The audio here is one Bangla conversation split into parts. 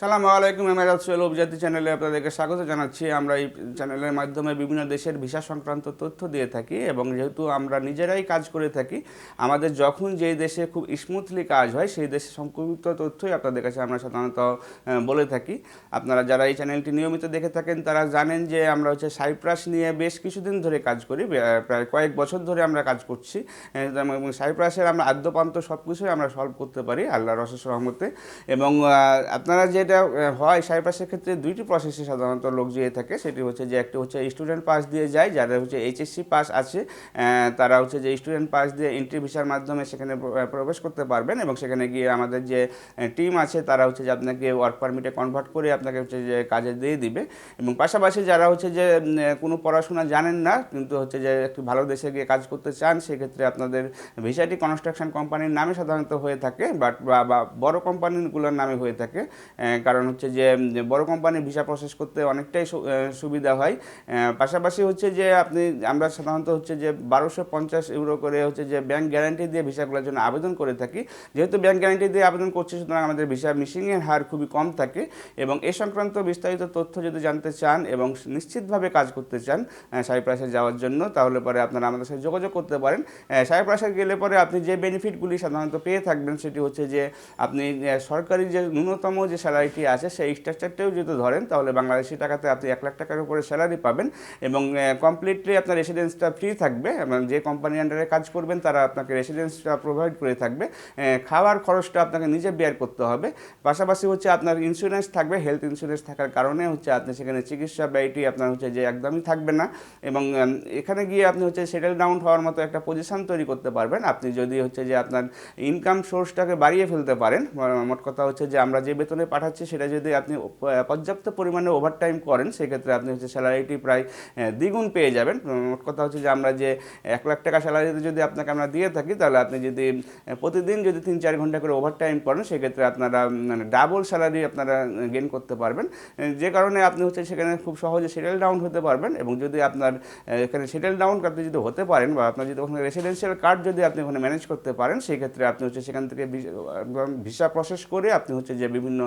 সালাম আলাইকুম, আমি রাজসুল উপজাতি চ্যানেলে আপনাদেরকে স্বাগত জানাচ্ছি। আমরা এই চ্যানেলের মাধ্যমে বিভিন্ন দেশের ভিসা সংক্রান্ত তথ্য দিয়ে থাকি এবং যেহেতু আমরা নিজেরাই কাজ করে থাকি, আমাদের যখন যেই দেশে খুব স্মুথলি কাজ হয়, সেই দেশে সংক্ষিপ্ত তথ্যই আপনাদের কাছে আমরা সাধারণত বলে থাকি। আপনারা যারা এই চ্যানেলটি নিয়মিত দেখে থাকেন, তারা জানেন যে আমরা হচ্ছে সাইপ্রাস নিয়ে বেশ কিছুদিন ধরে কাজ করি প্রায় কয়েক বছর ধরে আমরা কাজ করছি। এবং সাইপ্রাসের আমরা আদ্যপান্ত সব কিছুই আমরা সলভ করতে পারি, আল্লাহর অশেষ রহমতে। এবং আপনারা আপনারা যেটা হয় সাইপ্রাসের ক্ষেত্রে দুইটি প্রসেসে সাধারণত লোক যেয়ে থাকে। সেটি হচ্ছে যে একটি হচ্ছে স্টুডেন্ট পাস দিয়ে যায় যারা হচ্ছে এইচএসসি পাস আছে তারা হচ্ছে যে স্টুডেন্ট পাস দিয়ে এন্ট্রি ভিসার মাধ্যমে সেখানে প্রবেশ করতে পারবেন এবং সেখানে গিয়ে আমাদের যে টিম আছে, তারা হচ্ছে যে আপনাকে ওয়ার্ক পারমিটে কনভার্ট করে আপনাকে হচ্ছে যে কাজে দিয়ে দিবে। এবং পাশাপাশি যারা হচ্ছে যে কোনো পড়াশোনা জানেন না, কিন্তু হচ্ছে যে একটু ভালো দেশে গিয়ে কাজ করতে চান, সেক্ষেত্রে আপনাদের ভিসাটি কনস্ট্রাকশন কোম্পানির নামে সাধারণত হয়ে থাকে বাট বা- বড় কোম্পানিগুলোর নামে হয়ে থাকে কারণ হচ্ছে যে বড় কোম্পানির ভিসা প্রসেস করতে অনেকটাই সুবিধা হয়। পাশাপাশি হচ্ছে যে, আপনি, আমরা সাধারণত হচ্ছে যে বারোশো পঞ্চাশ ইউরো করে হচ্ছে যে ব্যাংক গ্যারান্টি দিয়ে ভিসাগুলোর জন্য আবেদন করে থাকি। যেহেতু ব্যাংক গ্যারান্টি দিয়ে আবেদন করছি, সুতরাং আমাদের ভিসা মিসিংয়ের হার খুবই কম থাকে এবং এ সংক্রান্ত বিস্তারিত তথ্য যদি জানতে চান এবং নিশ্চিতভাবে কাজ করতে চান সাইপ্রাসে যাওয়ার জন্য, তাহলে পরে আপনারা আমাদের সাথে যোগাযোগ করতে পারেন। সাইপ্রাসে গেলে পরে আপনি যে বেনিফিটগুলি সাধারণত পেয়ে থাকবেন, সেটি হচ্ছে যে, আপনি সরকারি যে ন্যূনতম যে স্যালারিটি আছে, সেই স্ট্রাকচারটাও যদি ধরেন, তাহলে বাংলাদেশি টাকাতে আপনি এক লাখ টাকার উপরে স্যালারি পাবেন এবং কমপ্লিটলি আপনার রেসিডেন্সটা ফ্রি থাকবে। এবং যে কোম্পানি আন্ডারে কাজ করবেন, তারা আপনাকে রেসিডেন্সটা প্রোভাইড করে থাকবে। খাওয়ার খরচটা আপনাকে নিজে বেয়ার করতে হবে। পাশাপাশি হচ্ছে আপনার ইন্স্যুরেন্স থাকবে হেলথ ইন্স্যুরেন্স থাকার কারণে হচ্ছে আপনি সেখানে চিকিৎসা ব্যয়টি আপনার হচ্ছে যে একদমই থাকবে না। এবং এখানে গিয়ে আপনি হচ্ছে সেটেল ডাউন হওয়ার মতো একটা পজিশন তৈরি করতে পারবেন। আপনি যদি হচ্ছে যে আপনার ইনকাম সোর্সটাকে বাড়িয়ে ফেলতে পারেন মোট কথা হচ্ছে যে আমরা যে বেতনে পাঠাচ্ছি, সেটা যদি আপনি পর্যাপ্ত পরিমাণে ওভারটাইম করেন, সেক্ষেত্রে আপনি হচ্ছে স্যালারিটি প্রায় দ্বিগুণ পেয়ে যাবেন। মোট কথা হচ্ছে যে আমরা যে এক লাখ টাকা স্যালারিতে যদি আপনাকে আমরা দিয়ে থাকি, তাহলে আপনি যদি প্রতিদিন যদি তিন চার ঘণ্টা করে ওভারটাইম করেন, সেক্ষেত্রে আপনারা মানে ডাবল স্যালারি আপনারা গেন করতে পারবেন। যে কারণে আপনি হচ্ছে সেখানে খুব সহজে সেটেল ডাউন হতে পারবেন এবং যদি আপনার এখানে সেটেল ডাউন আপনি যদি হতে পারেন বা আপনার যদি ওখানে রেসিডেন্সিয়াল কার্ড যদি আপনি ওখানে ম্যানেজ করতে পারেন সেই ক্ষেত্রে আপনি হচ্ছে সেখান থেকে ভিসা প্রসেস করে আপনি হচ্ছে যে বিভিন্ন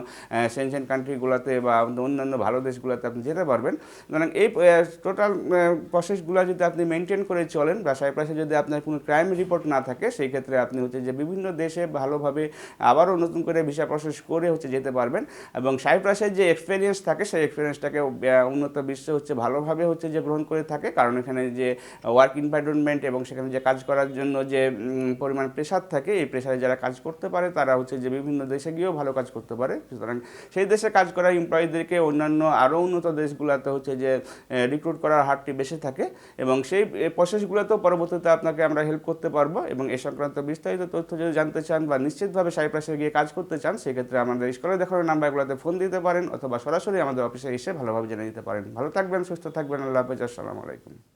সেনশন কান্ট্রিগুলোতে বা অন্যান্য ভালো দেশগুলোতে আপনি যেতে পারবেন। সুতরাং এই টোটাল প্রসেসগুলো যদি আপনি মেনটেন করে চলেন, বা সাইপ্রাসে যদি আপনার কোনো ক্রাইম রিপোর্ট না থাকে, সেই ক্ষেত্রে আপনি হচ্ছে যে বিভিন্ন দেশে ভালোভাবে আবারও নতুন করে ভিসা প্রসেস করে হচ্ছে যেতে পারবেন। এবং সাইপ্রাসের যে এক্সপিরিয়েন্স থাকে, সেই এক্সপিরিয়েন্সটাকে উন্নত বিশ্বে হচ্ছে ভালোভাবে হচ্ছে যে গ্রহণ করে থাকে। কারণ এখানে যে ওয়ার্ক এনভায়রনমেন্ট এবং সেখানে যে কাজ করার জন্য যে পরিমাণ প্রেশার থাকে, এই প্রেশারে যারা কাজ করতে পারে, তারা হচ্ছে যে বিভিন্ন দেশে গিয়েও ভালো কাজ করতে পারে। সুতরাং সেই দেশে কাজ করা এমপ্লয়ীদেরকে অন্যান্য আরও উন্নত দেশগুলোতে হচ্ছে যে রিক্রুট করার হারটি বেশি থাকে এবং সেই প্রসেসগুলোতেও পরবর্তীতে আপনাকে আমরা হেল্প করতে পারব এবং এ সংক্রান্ত বিস্তারিত তথ্য যদি জানতে চান বা নিশ্চিতভাবে সাইপ্রাসে গিয়ে কাজ করতে চান, সেক্ষেত্রে আমাদের স্কুলে দেখানো নাম্বারগুলোতে ফোন দিতে পারেন অথবা সরাসরি আমাদের অফিসে এসে ভালোভাবে জেনে নিতে পারেন। ভালো থাকবেন, সুস্থ থাকবেন, আল্লাহ হাফেজ, আসসালামু আলাইকুম।